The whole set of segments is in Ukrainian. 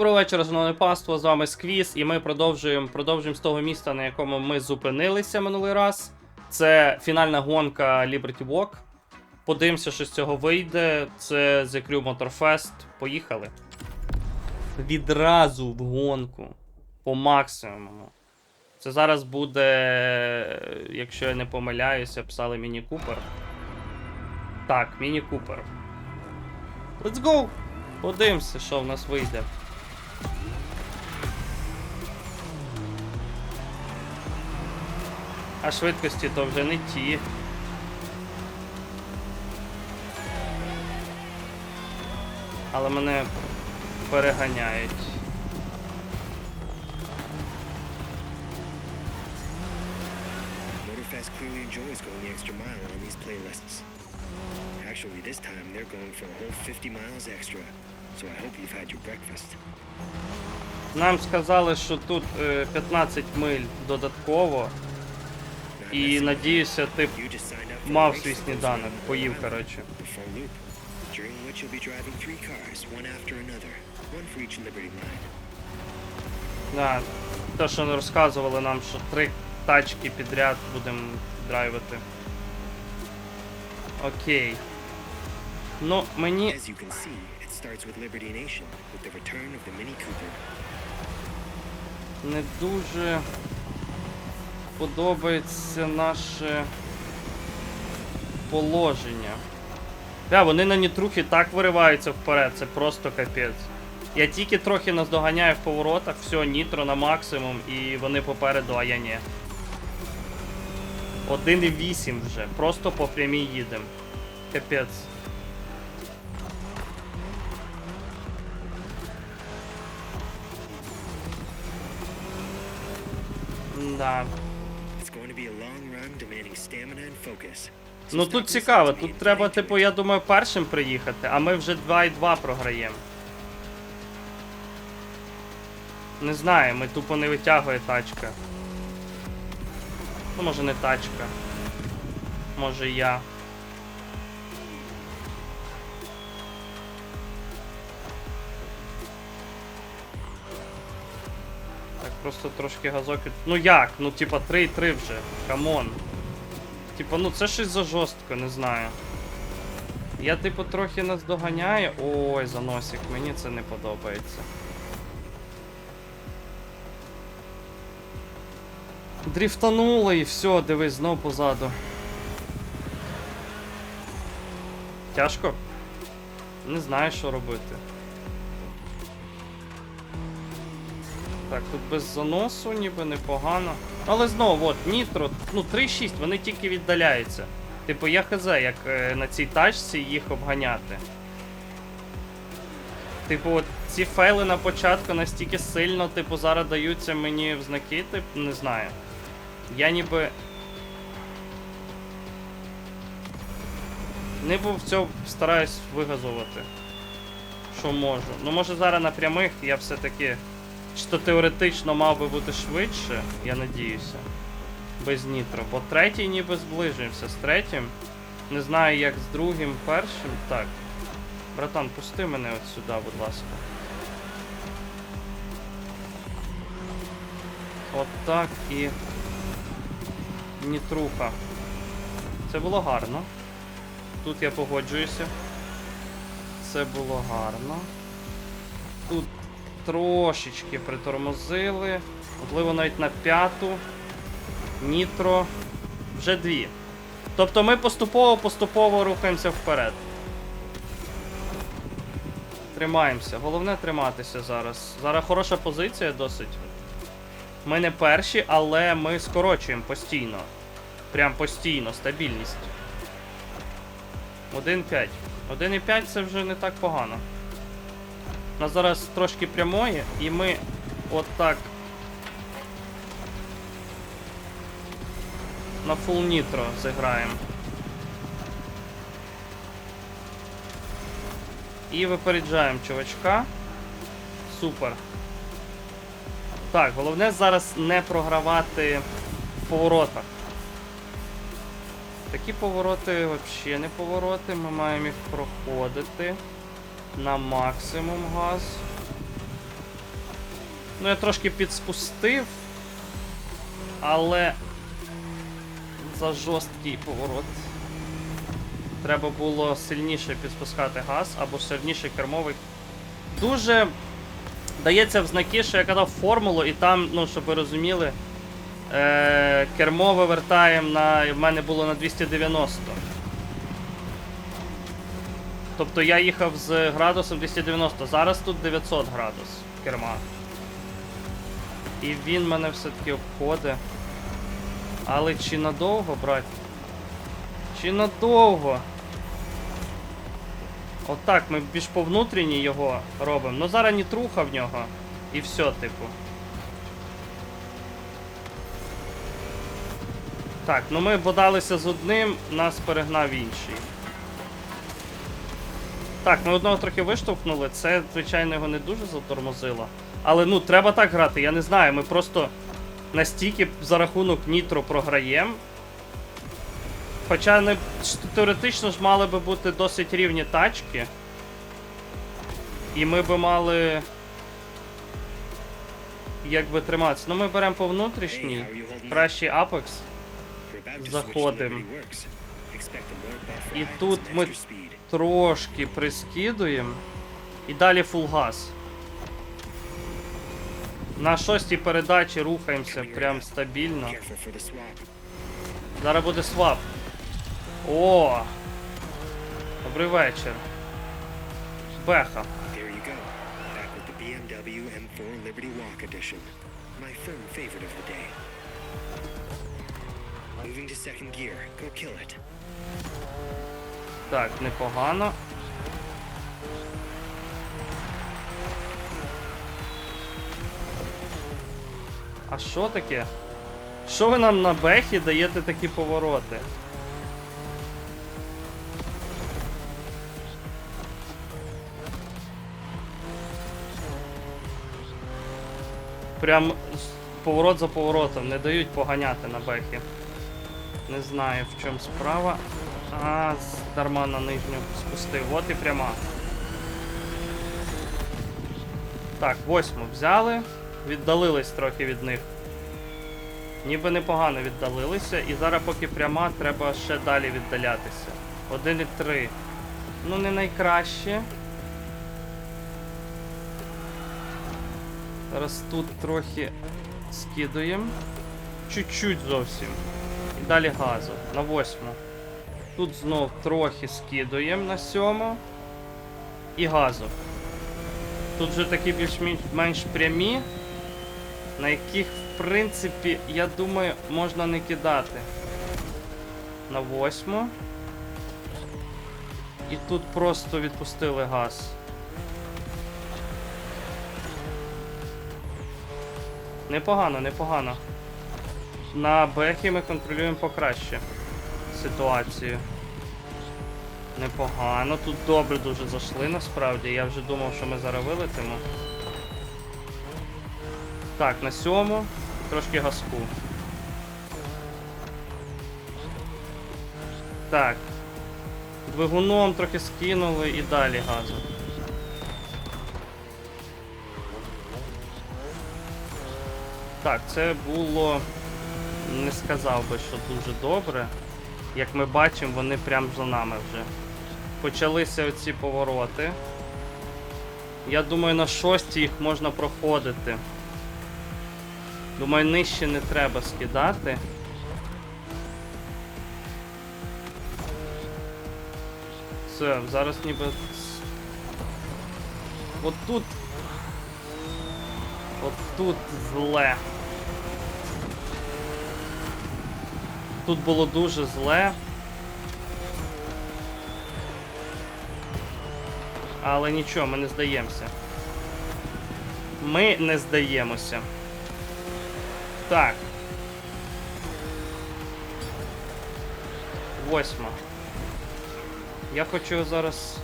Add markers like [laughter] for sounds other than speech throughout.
Доброго вечора, шановне паство. З вами Сквіз, і ми продовжуємо продовжуємо з того міста, на якому ми зупинилися минулий раз. Це фінальна гонка Liberty Walk. Подивимося, що з цього вийде. Це The Crew Motorfest. Поїхали. Відразу в гонку. По максимуму. Це зараз буде, якщо я не помиляюся, писали Міні Купер. Так, Міні Купер. Let's go! Подивимося, що в нас вийде. А швидкості то вже не ті. Але мене переганяють. Motorfest clearly enjoys going the extra mile on these playlists. Actually, this time they're going for a whole 50 miles extra, so I hope you've had your breakfast. Нам сказали, що тут е, 15 миль додатково. І надіюся, ти мав свій сніданок, поїв, коротше. Да, те, що розказували нам, що три тачки підряд будемо драйвити. Окей. Ну, мені. Не дуже подобається наше положення. Да, вони на нітрухи так вириваються вперед, це просто капець. Я тільки трохи наздоганяю в поворотах, все, нітро на максимум, і вони попереду, а я ні. 1,8 вже, просто по прямій їдем. Капець. Да. Ну тут цікаво, тут треба, типу, я думаю, першим приїхати, а ми вже 2,2 програємо. Не знаю, ми тупо не витягує тачка. Ну, може не тачка. Може я. Так, просто трошки газок від... Ну як? Ну типа 3,3 вже. Камон. Типа, ну це щось за жорстко, не знаю. Я, типу, трохи наздоганяю. Ой, заносик, мені це не подобається. Дріфтануло і все, дивись, знов позаду. Тяжко? Не знаю, що робити. Так, тут без заносу, ніби непогано. Але знову, от, нітро, ну 3-6, вони тільки віддаляються. Типу, я хз, як е, на цій тачці їх обганяти. Типу, от ці фейли на початку настільки сильно, типу, зараз даються мені в знаки, типу, не знаю. Я ніби. Ніби в цьому стараюсь вигазувати. Що можу. Ну може зараз на прямих я все-таки. Що теоретично мав би бути швидше, я надіюся. Без нітро. Бо третій ніби зближуємося з третім. Не знаю, як з другим, першим. Так. Братан, пусти мене от сюди, будь ласка. От так і. Нітруха. Це було гарно. Тут я погоджуюся. Це було гарно. Тут трошечки притормозили. Можливо, навіть на п'яту. Нітро. Вже дві. Тобто ми поступово-поступово рухаємося вперед. Тримаємося. Головне триматися зараз. Зараз хороша позиція досить. Ми не перші, але ми скорочуємо постійно. Прям постійно, стабільність. 1,5. 1,5 це вже не так погано. У нас зараз трошки прямої, і ми отак на фул нітро зіграємо. І випереджаємо чувачка. Супер. Так, головне зараз не програвати в поворотах. Такі повороти взагалі не повороти, ми маємо їх проходити на максимум газ. Ну, я трошки підспустив, але за жорсткий поворот. Треба було сильніше підспускати газ або сильніше кермовий. Дуже дається в знаки, що я казав формулу, і там, ну, щоб ви розуміли, е- кермо вивертаємо на. В мене було на 290. Тобто я їхав з градусом 290, зараз тут 900 градус керма. І він мене все-таки обходить. Але чи надовго, брать? Чи надовго? Отак, ми більш по його робимо. Ну зараз нітруха в нього. І все, типу. Так, ну ми бодалися з одним, нас перегнав інший. Так, ми одного трохи виштовхнули, це, звичайно, його не дуже затормозило. Але ну, треба так грати, я не знаю, ми просто настільки за рахунок нітро програємо. Хоча не, теоретично ж мали би бути досить рівні тачки. І ми би мали. Якби триматися. Ну ми беремо по внутрішній. Кращий апекс. We're about to switch to Заходим. Liberty Works. Expect a more buff І тут ми. Трошки прискидуємо. І далі фул газ. На шостій передачі рухаємося прям стабільно. Зараз буде свап. О! Добрий вечір. Беха. There you go. Back with the BMW M4 Liberty Walk Edition. My firm favorite of the day. Moving to second gear. Go kill it. Так, непогано. А що таке? Що ви нам на бехі даєте такі повороти? Прям поворот за поворотом, не дають поганяти на бехі. Не знаю в чому справа. А, дарма на нижню спустив. От і пряма. Так, восьму взяли. Віддалились трохи від них. Ніби непогано віддалилися. І зараз поки пряма, треба ще далі віддалятися. 1,3. Ну, не найкраще. Зараз тут трохи скидуємо. Чуть-чуть зовсім. І далі газу. На восьму. Тут знов трохи скидуємо на сьому. І газу. Тут вже такі більш-менш прямі, на яких, в принципі, я думаю, можна не кидати. На восьму. І тут просто відпустили газ. Непогано, непогано. На бехі ми контролюємо покраще ситуацію. Непогано. Тут добре дуже зайшли насправді. Я вже думав, що ми зараз вилетимо. Так, на сьому. Трошки газку. Так. Двигуном трохи скинули і далі газу. Так, це було. Не сказав би, що дуже добре. Як ми бачимо, вони прямо за нами вже. Почалися оці повороти. Я думаю, на шостій їх можна проходити. Думаю, нижче не треба скидати. Все, зараз ніби. От тут. От тут зле. Тут було дуже зле. Але нічого, ми не здаємося. Ми не здаємося. Так. Восьма. Я хочу зараз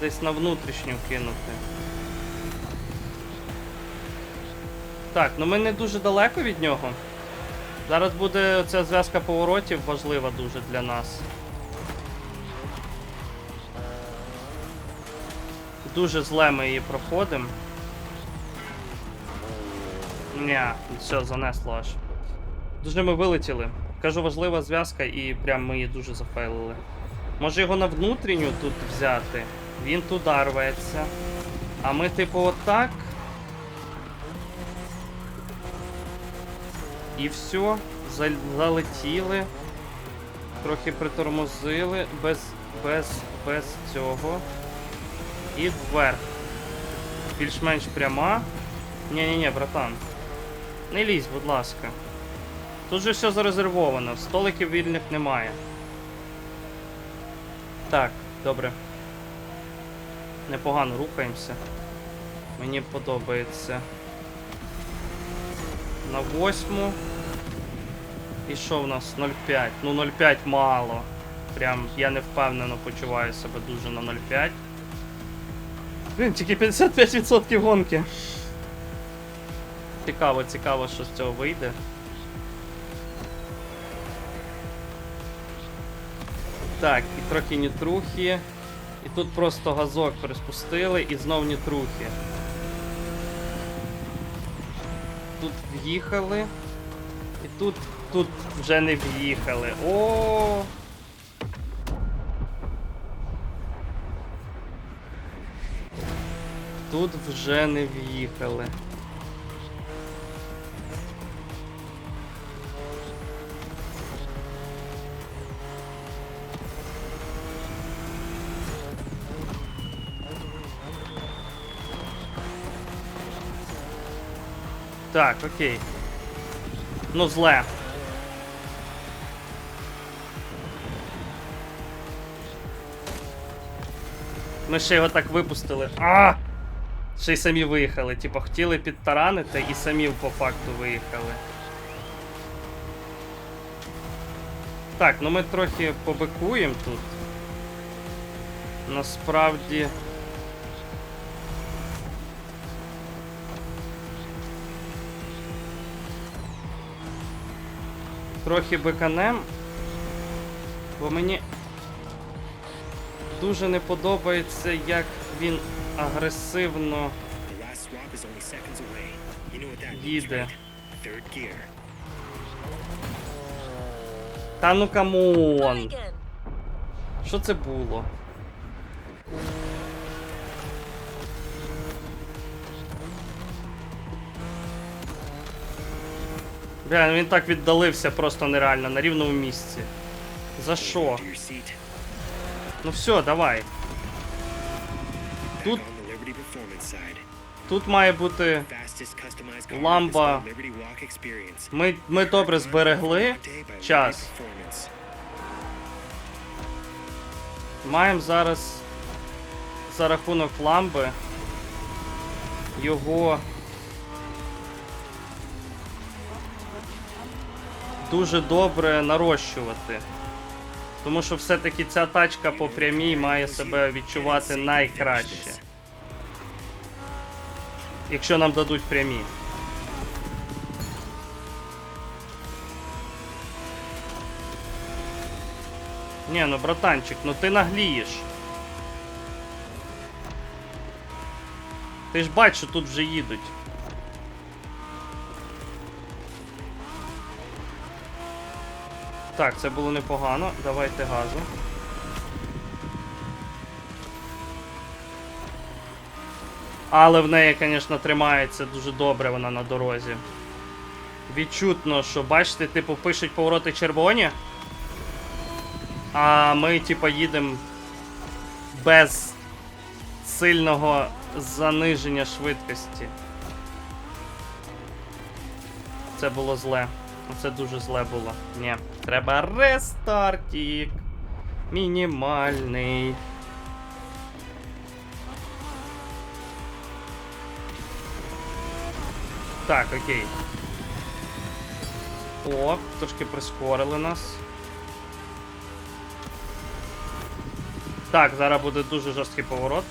десь на внутрішню кинути. Так, ну ми не дуже далеко від нього. Зараз буде ця зв'язка поворотів важлива дуже для нас. Дуже зле ми її проходимо. Ня, все, занесло аж. Дуже ми вилетіли. Кажу, важлива зв'язка, і прям ми її дуже зафейлили. Може його на внутрішню тут взяти? Він туди рветься. А ми, типу, отак. І все. Залетіли. Трохи притормозили. Без. без. без цього. І вверх. Більш-менш пряма. Ні-ні-ні, братан. Не лізь, будь ласка. Тут же все зарезервовано, столиків вільних немає. Так, добре. Непогано рухаємося. Мені подобається. На восьму. І що в нас? 0,5. Ну 0,5 мало. Прям я не впевнено почуваю себе дуже на 0,5. Блін, тільки 55% гонки. Цікаво, цікаво, що з цього вийде. Так, і трохи нітрухи. І тут просто газок приспустили і знов нітрухи. Тут в'їхали. І тут. тут вже не в'їхали. О! Тут вже не в'їхали. Так, окей. Ну, зле. Ми ще його так випустили. А! Ще й самі виїхали. Типа хотіли підтаранити і самі по факту виїхали. Так, ну ми трохи побикуємо тут. Насправді. Трохи биканем. Бо мені дуже не подобається, як він агресивно. Їде. Та ну камон! Що це було? Бля, він так віддалився просто нереально на рівному місці. За що? Ну все, давай. Тут-. Тут має бути. Ламба. Ми, ми добре зберегли час. Маємо зараз за рахунок ламби його дуже добре нарощувати. Тому що все-таки ця тачка по прямій має себе відчувати найкраще. Якщо нам дадуть прямі. Ні, ну братанчик, ну ти наглієш. Ти ж бачиш, тут вже їдуть. Так, це було непогано. Давайте газу. Але в неї, звісно, тримається дуже добре вона на дорозі. Відчутно, що бачите, типу, пишуть повороти червоні. А ми, типа, їдемо без сильного заниження швидкості. Це було зле. Це дуже зле було. Ні. Треба рестартік. Мінімальний. Так, окей. О, трошки прискорили нас. Так, зараз буде дуже жорсткий поворот.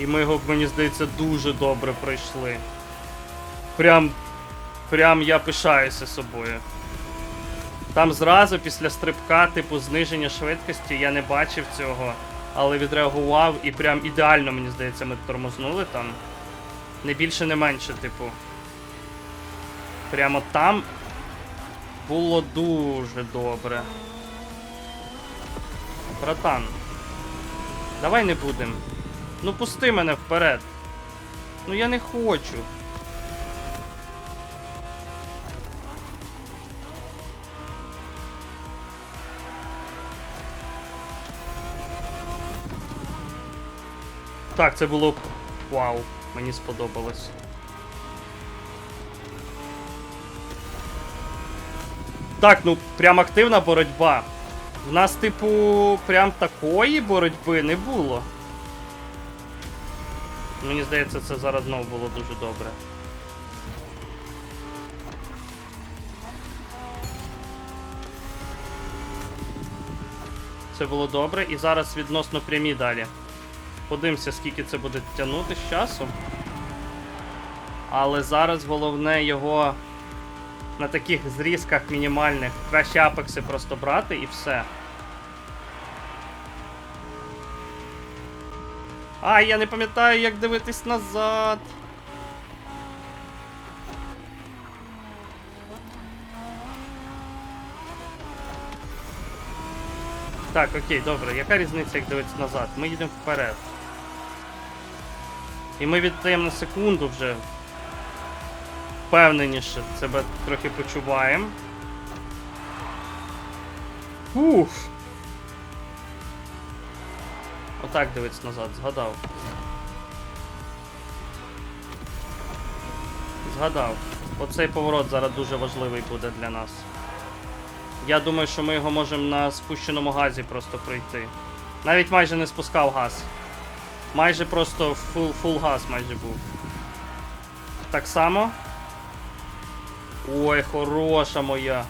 І ми його, мені здається, дуже добре пройшли. Прям. Прям я пишаюся собою. Там зразу після стрибка, типу, зниження швидкості, я не бачив цього. але відреагував і прям ідеально, мені здається, ми тормознули там. Не більше, не менше, типу. Прямо там було дуже добре. Братан, давай не будем. Ну пусти мене вперед. Ну я не хочу. Так, це було. Вау, мені сподобалось. Так, ну прям активна боротьба. В нас, типу, прям такої боротьби не було. Мені здається, це зараз знову було дуже добре. Це було добре. І зараз відносно прямі далі. Подивимося, скільки це буде тягнути з часу. Але зараз головне його на таких зрізках мінімальних. Краще апекси просто брати і все. А, я не пам'ятаю, як дивитись назад. Так, окей, добре. Яка різниця, як дивитися назад? Ми їдемо вперед. І ми віддаємо на секунду вже. Впевненіше себе трохи почуваємо. Уф. Отак дивиться назад, згадав. Згадав. Оцей поворот зараз дуже важливий буде для нас. Я думаю, що ми його можемо на спущеному газі просто пройти. Навіть майже не спускав газ. Майже просто фул, фул газ майже був. Так само. Ой, хороша моя.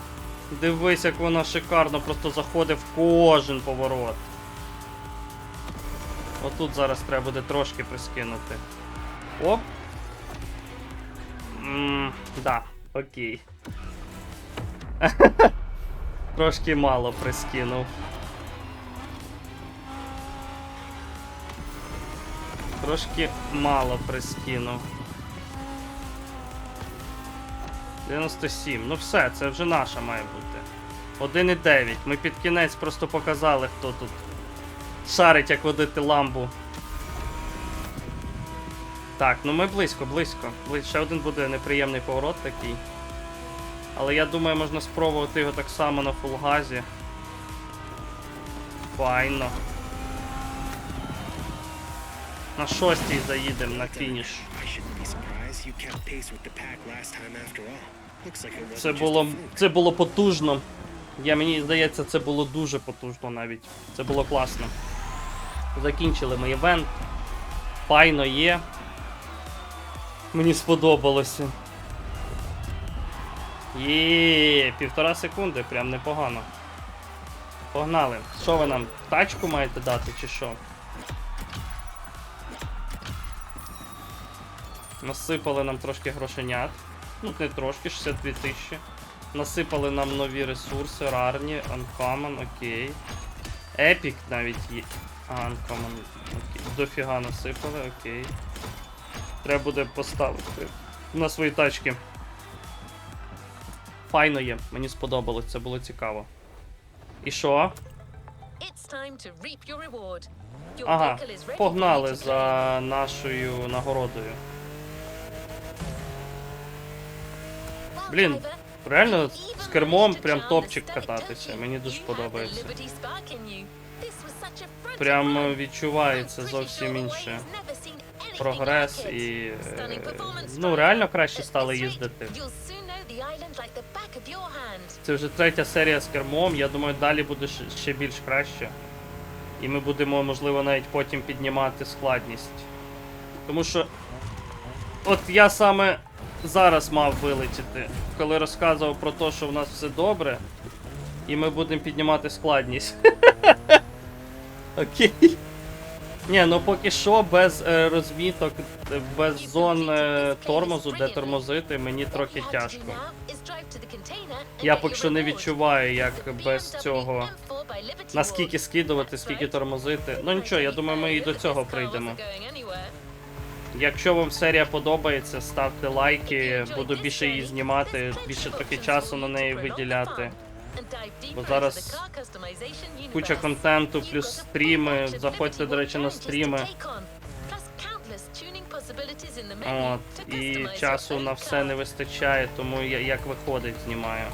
Дивись, як вона шикарно просто заходить в кожен поворот. Отут зараз треба буде трошки прискинути. Оп. Ммм, да, окей. [laughs] Трошки мало прискинув. Трошки мало прискинув. 97. Ну все, це вже наша має бути. 1,9. Ми під кінець просто показали, хто тут шарить, як водити ламбу. Так, ну ми близько, близько. Ще один буде неприємний поворот такий. Але я думаю, можна спробувати його так само на фулгазі. Файно. На шостій заїдемо на фініш. Це було, це було потужно. Я, мені здається, це було дуже потужно навіть. Це було класно. Закінчили ми івент. Файно є. Мені сподобалося. Є, півтора секунди, прям непогано. Погнали. Що ви нам? Тачку маєте дати чи що? Насипали нам трошки грошенят. Ну, не трошки, 62 тисячі. Насипали нам нові ресурси, рарні, Uncommon, окей. Epic навіть є. А, Uncommon, окей. Дофіга насипали, окей. Треба буде поставити на свої тачки. Файно є, мені сподобалось, це було цікаво. І що? Ага, погнали за нашою нагородою. Блін, реально з кермом прям топчик кататися. Мені дуже подобається. Прям mind. відчувається зовсім інше. Прогрес і. Е, Ну, реально краще стали їздити. Це вже третя серія з кермом. Я думаю, далі буде ще більш краще. І ми будемо, можливо, навіть потім піднімати складність. Тому що. От я саме зараз мав вилетіти, коли розказував про те, що в нас все добре, і ми будемо піднімати складність. [laughs] Окей. Ні, ну поки що без е, розміток, без зон е, тормозу, де тормозити, мені трохи тяжко. Я поки що не відчуваю, як без цього M4 by by Liberty Наскільки скидувати, скільки тормозити. Ну нічого, я думаю, ми і до цього прийдемо. Якщо вам серія подобається, ставте лайки, буду більше її знімати, більше трохи часу на неї виділяти. Бо зараз Куча контенту, плюс стріми. Заходьте, до речі, на стріми. От, і часу на все не вистачає, тому я як виходить, знімаю.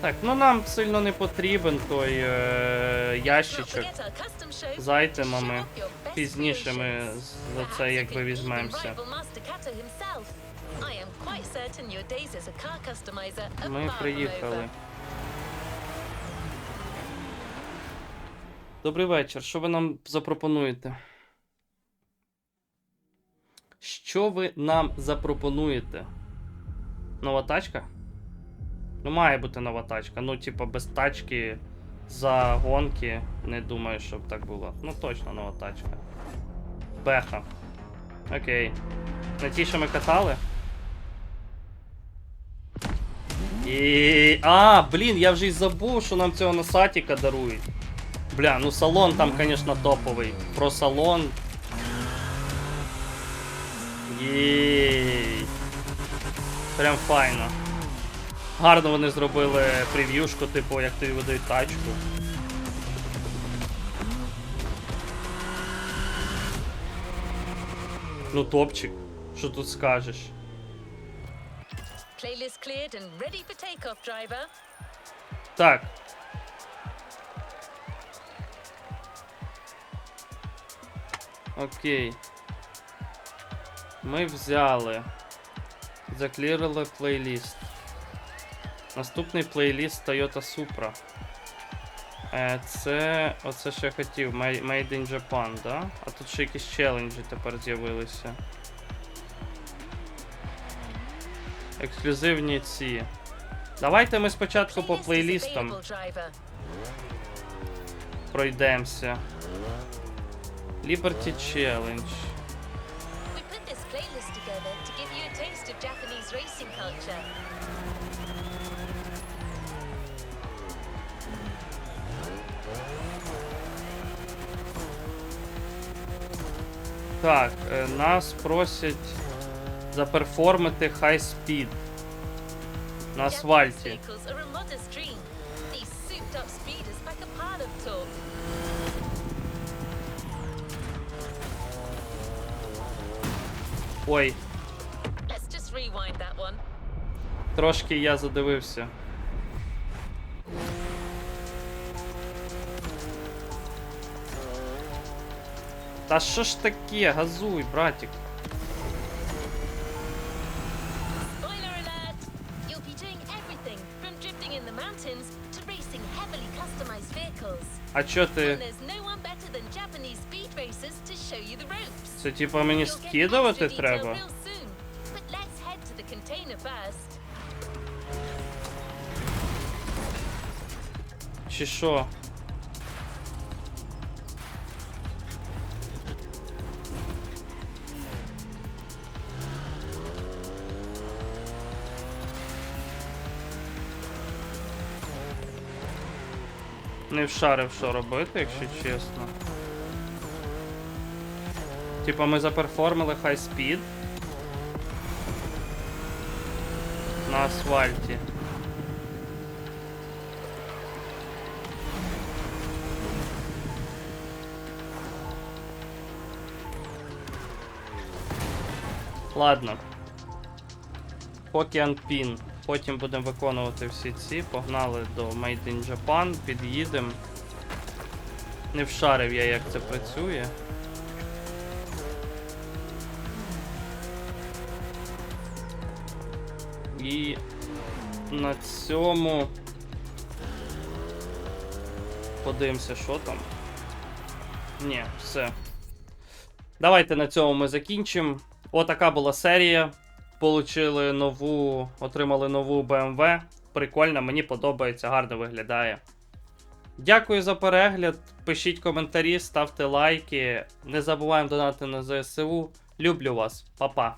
Так, ну нам сильно не потрібен той е, ящичок. з айтемами. Пізніше ми за це якби візьмемося. Ми приїхали. Добрий вечір. Що ви нам запропонуєте? Що ви нам запропонуєте? Нова тачка? Ну, має бути нова тачка. Ну, типа, без тачки за гонки. Не думаю, щоб так було. Ну, точно нова тачка. Беха. Окей. На ті, що ми катали? І... А, блін, я вже й забув, що нам цього носатіка дарують. Бля, ну салон там, конечно, топовий. Про салон. Єй. Прям файно. Гарно вони зробили прев'юшку, типу, як тобі видають тачку. Ну, топчик. Що тут скажеш? Playlist cleared and ready for takeoff, driver. Так. Окей. Ми взяли. Заклірили плейліст. Наступний плейліст Toyota Supra. Е, Це. Оце що хотів. Made in Japan, да? А тут ще якісь челенджі тепер з'явилися. Ексклюзивні ці. Давайте ми спочатку по плейлістам пройдемося. Liberty Challenge. Так, е, нас просять заперформити High Speed на асфальті. Ой, трошки я задивився. Та що ж таке? Газуй, братик. You the ropes. Це типа мені You'll get скидувати extra detail треба? real soon. Не вшарив, що робити, якщо чесно. Типа ми заперформили high speed на асфальті. Ладно. Поки Unpin. Потім будемо виконувати всі ці. Погнали до Made in Japan, під'їдемо. Не вшарив я, як це працює. І на цьому подивимося, що там. Ні, все. Давайте на цьому ми закінчимо. Отака була серія. Получили нову, отримали нову BMW. Прикольно, мені подобається, гарно виглядає. Дякую за перегляд. Пишіть коментарі, ставте лайки. Не забуваємо донати на ЗСУ. Люблю вас, Па-па.